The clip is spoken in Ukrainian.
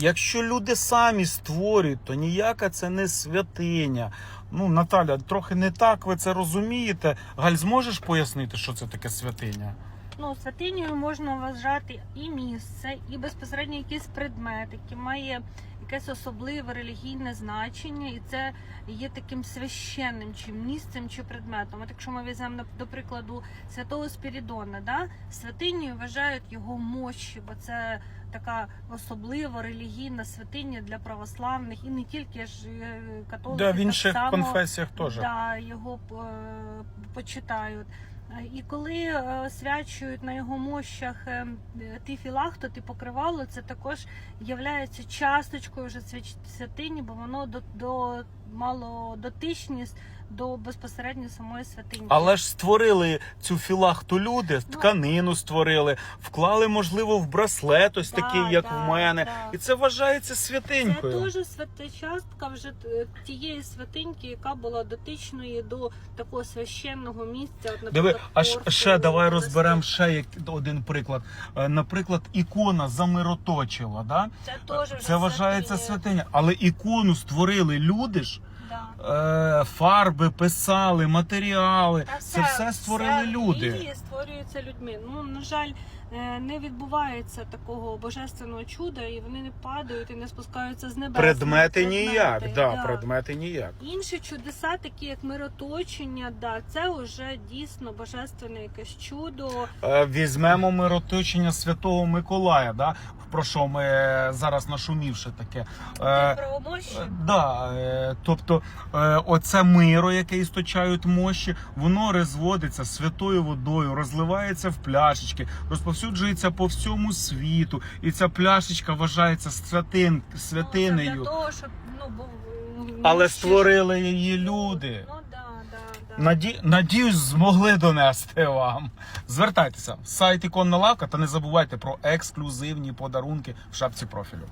Якщо люди самі створюють, то ніяка це не святиня. Ну, Наталя, трохи не так ви це розумієте. Галь, зможеш пояснити, що це таке святиня? Ну, святинею можна вважати і місце, і безпосередньо якийсь предмет, який має якесь особливе релігійне значення, і це є таким священним чи місцем чи предметом. От якщо ми візьмемо до прикладу святого Спірідона, да? святинею вважають його мощі, бо це така особлива релігійна святиня для православних і не тільки ж е, католики. Да, в так само, конфесіях теж. Да, його е, почитають. І коли е, свячують на його мощах е, ті філахто, ті покривало, це також є часточкою вже святині, бо воно до, до мало дотичність до безпосередньо самої святині. Але ж створили цю філахту люди, Ну. тканину створили, вклали, можливо, в браслет, ось Да, такий, як да, в мене. да. І це вважається Це святинькою. теж свята частка вже е, тієї святиньки, яка була дотичною до такого священного місця. От, Диви, а ще- ще давай розберемо ще як один приклад. Е, Наприклад, ікона замироточила, да? Це теж Це вважається святиня. Але ікону створили люди ж, Да. е, фарби писали, матеріали. Та Це все створили люди. Релігії створюються людьми. Ну на жаль, е, не відбувається такого божественного чуда, і вони не падають і не спускаються з небес. Предмети Предмети, ніяк, да, да. предмети ніяк. Інші чудеса, такі як мироточення, да, це вже дійсно божественне якесь чудо. Е, Візьмемо мироточення Святого Миколая, да? Про що ми е, зараз нашумівши таке. Е, правомощі. Е, Да, е, тобто е, оце миро, яке істочають мощі, воно розводиться святою водою, розливається в пляшечки, розповсюджується по всьому світу, і ця пляшечка вважається святин, Ну, святинею. для того, щоб ну бо Але створили її люди. Наді... Надіюсь, змогли донести вам. Звертайтеся сайт Іконна лавка та не забувайте про ексклюзивні подарунки в шапці профілю.